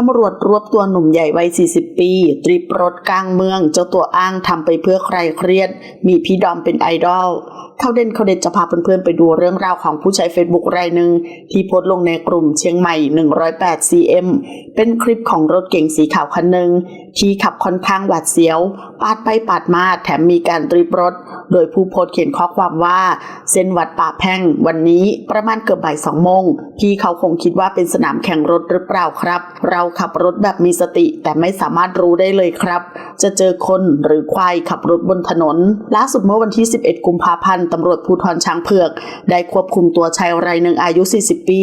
ตำรวจรวบตัวหนุ่มใหญ่วัย 40 ปี ตริปรถกลางเมือง เจ้าตัวอ้างทำไปเพื่อใครเครียด มีพี่ดอมเป็นไอดอลเขาเด่นเขาเด็ดจะพาเพื่อนๆไปดูเรื่องราวของผู้ใช้ Facebook รายหนึ่งที่โพสต์ลงในกลุ่มเชียงใหม่ 108 cm เป็นคลิปของรถเก๋งสีขาวคันหนึ่งที่ขับค่อนข้างหวาดเสียว ปาดไปปาดมาแถมมีการตริปรถ โดยผู้โพสต์เขียนข้อความว่า เส้นวัดป่าแพ่ง วันนี้ประมาณเกือบบ่ายสองโมงพี่เขาคงคิดว่าเป็นสนามแข่งรถหรือเปล่าครับ เราขับรถแบบมีสติแต่ไม่สามารถรู้ได้เลยครับ จะเจอคนหรือควายขับรถบนถนน ล่าสุดเมื่อวันที่ 11 กุมภาพันธ์ตำรวจภูธรช้างเผือก ได้ควบคุมตัวชายรายหนึ่งอายุ 40 ปี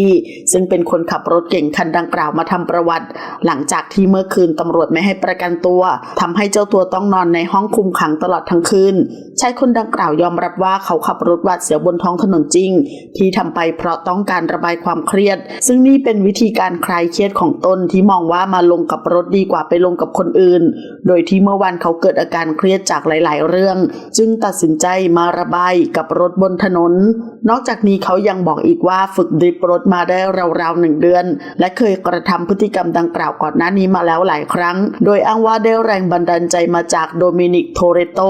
ซึ่งเป็นคนขับรถเก่งคันดังกล่าวมาทำประวัติ หลังจากที่เมื่อคืนตำรวจไม่ให้ประกันตัวทำให้เจ้าตัวต้องนอนในห้องคุมขังตลอดทั้งคืนชายคนดังกล่าวยอมรับว่าเขาขับรถหวาดเสียวบนท้องถนนจริง ที่ทำไปเพราะต้องการระบายความเครียด ซึ่งนี่เป็นวิธีการคลายเครียดของตนที่มองว่ามาลงกับรถดีกว่าไปลงกับคนอื่น โดยที่เมื่อวันเขาเกิดอาการเครียดจากหลาย ๆ เรื่อง จึงตัดสินใจมาระบายกับรถบนถนน นอกจากนี้เขายังบอกอีกว่าฝึกดริฟท์รถมาได้ราวๆหนึ่งเดือน และเคยกระทำพฤติกรรมดังกล่าวก่อนหน้านี้มาแล้วหลายครั้ง โดยอ้างว่าได้แรงบันดาลใจมาจากโดมินิกโทเรโต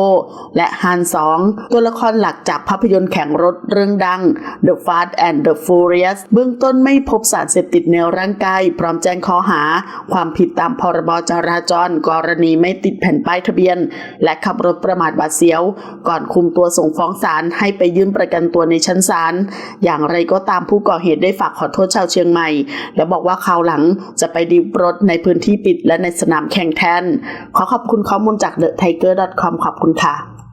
และฮันสองตัวละครหลักจากภาพยนตร์แข่งรถเรื่องดัง The Fast and the Furious เบื้องต้นไม่พบสารเสพติดในร่างกาย พร้อมแจ้งข้อหา ความผิดตามพรบจราจรกรณีไม่ติดแผ่นป้ายทะเบียน และขับรถประมาทบาดเสียว ก่อนคุมตัวส่งฟ้องศาลให้ไปยื่นประกันตัวในชั้นศาลอย่างไรก็ตามผู้ก่อเหตุได้ฝากขอโทษชาวเชียงใหม่ และบอกว่าคราวหลังจะไปดิบรถในพื้นที่ปิดและในสนามแข่งแทน ขอขอบคุณข้อมูลจาก TheTiger.com ขอบคุณค่ะ